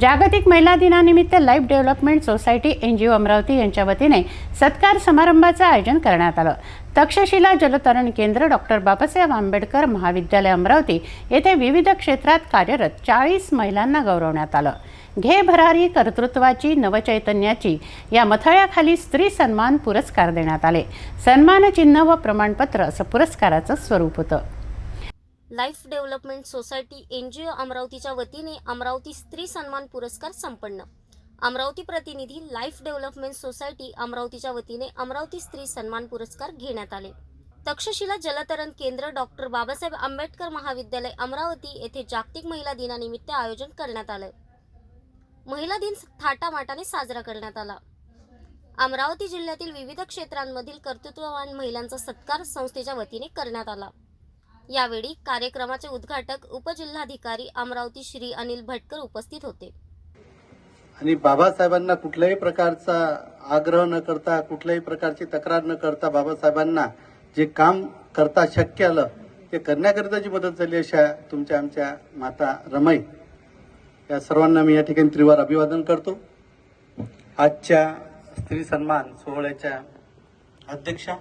जागतिक महिला दिनानिमित्त life development society N G O Amravati यांच्या वतीने सत्कार समारंभाचं आयोजन करण्यात आलं. तक्षशिला जलतरण केंद्र डॉक्टर बाबासाहेब आंबेडकर महाविद्यालय अमरावती येथे विविध क्षेत्रात कार्यरत चाळीस महिलांना गौरवण्यात आलं. घे भरारी कर्तृत्वाची नवचैतन्याची या मथळ्याखाली स्त्री सन्मान पुरस्कार देण्यात आले. सन्मानचिन्ह व प्रमाणपत्र असं पुरस्काराचं स्वरूप होतं. Life development society N G O अमरावतीच्या वतीने अमरावती स्त्री सन्मान पुरस्कार संपन्न. अमरावती प्रतिनिधी लाईफ डेव्हलपमेंट सोसायटी अमरावतीच्या वतीने अमरावती स्त्री सन्मान पुरस्कार घेण्यात आले. तक्षशिला जलतरण केंद्र डॉक्टर बाबासाहेब आंबेडकर महाविद्यालय अमरावती येथे जागतिक महिला दिनानिमित्त आयोजन करण्यात आलं. महिला दिन थाटामाटाने साजरा करण्यात आला. अमरावती जिल्ह्यातील विविध क्षेत्रांमधील कर्तृत्ववान महिलांचा सत्कार संस्थेच्या वतीने करण्यात आला. यावेळी कार्यक्रमाचे उद्घाटक उपजिल्हाधिकारी अमरावती श्री अनिल भटकर उपस्थित होते. आणि बाबासाहेबांना कुठल्याही प्रकारचा आग्रह न करता कुठल्याही प्रकारची तक्रार न करता बाबासाहेबांना जे काम करता शक्य आलं ते करण्याकरिता जी मदत झाली अशा तुमच्या आमच्या माता रमाई. या सर्वांना मी या ठिकाणी त्रिवार अभिवादन करतो. आजच्या स्त्री सन्मान सोहळ्याच्या अध्यक्षा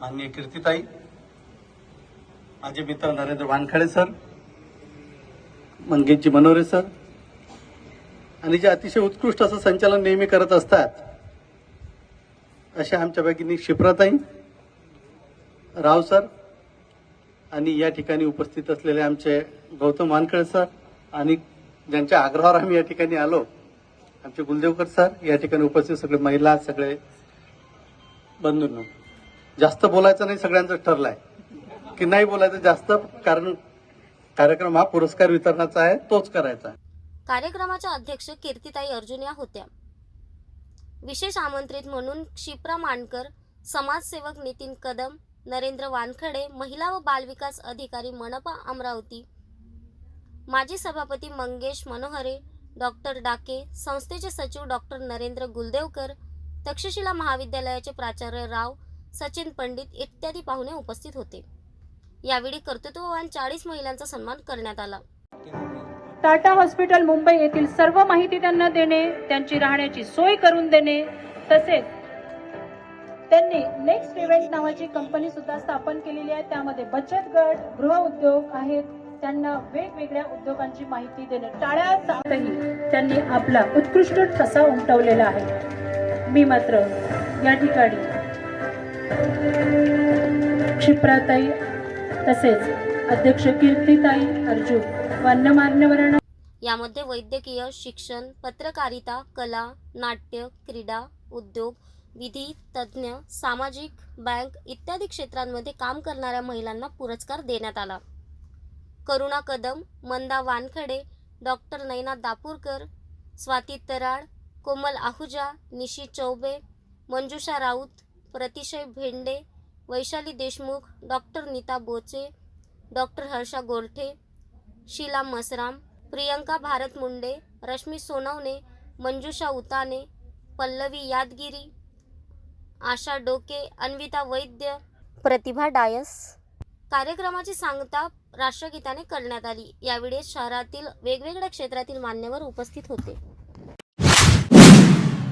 माननीय कीर्तिताई माझे मित्र नरेंद्र वानखडे सर मंगेशजी मनोरे सर आणि जे अतिशय उत्कृष्ट असं संचालन नेहमी करत असतात अशा आमच्या भगिनी शिप्राताई राव सर आणि या ठिकाणी उपस्थित असलेले आमचे गौतम वानखळे सर आणि ज्यांच्या आग्रहावर आम्ही या ठिकाणी आलो आमचे गुलदेवकर सर या ठिकाणी उपस्थित सगळे महिला सगळे बंधूंना. जास्त बोलायचं नाही सगळ्यांचं ठरलंय. की नाही बोलायचं जास्त कारण कार्यक्रम हा पुरस्कार वितरणाचा आहे तोच करायचा कार्यक्रमाच्या अध्यक्ष कीर्तिताई अर्जुन या होत्या. विशेष आमंत्रित म्हणून क्षिप्रा मानकर समाजसेवक नितीन कदम नरेंद्र वानखडे महिला व बालविकास अधिकारी मनपा अमरावती माजी सभापती मंगेश मनोहरे डॉक्टर डाके संस्थेचे सचिव डॉक्टर नरेंद्र गुलदेवकर तक्षशिला महाविद्यालयाचे प्राचार्य राव सचिन पंडित इत्यादी पाहुणे उपस्थित होते. यावेळी कर्तृत्ववान चाळीस महिलांचा सन्मान करण्यात आला. टाटा हॉस्पिटल मुंबई येथील सर्व माहिती त्यांना देणे त्यांची राहण्याची सोय करून देणे तसेच त्यांनी नेक्स्ट इव्हेंट नावाची कंपनी सुद्धा स्थापन केलेली आहे. त्यामध्ये बचत गट गृह उद्योग आहेत. त्यांना वेगवेगळ्या उद्योगांची माहिती देणे टाळ्या साथही त्यांनी आपला उत्कृष्ट ठसा उमटवलेला आहे. मी मात्र या ठिकाणी क्षिप्राताई तसेच अध्यक्ष कीर्तीताई अर्जुन वन्न मान्यवरांना यामध्ये वैद्यकीय शिक्षण पत्रकारिता कला नाट्य क्रीडा उद्योग विधी तज्ज्ञ सामाजिक बँक इत्यादी क्षेत्रांमध्ये काम करणाऱ्या महिलांना पुरस्कार देण्यात आला. Karuna Kadam Manda Wankhade doctor Naina Dapurkar Swati Taral Komal Ahuja Nishi Choubey Manjusha Raut प्रतिशय Bhende Vaishali Deshmukh doctor Neeta Boche doctor Harsha Gorthe Sheela Masram Priyanka Bharat Munde Rashmi Sonawane Manjusha Utane Pallavi Yadgiri Asha Doke Anvita वैद्य प्रतिभा डायस. कार्यक्रमाची सांगता राष्ट्रगीताने करण्यात आली. यावेळी शहरातील वेगवेगळ्या क्षेत्रातील मान्यवर उपस्थित होते.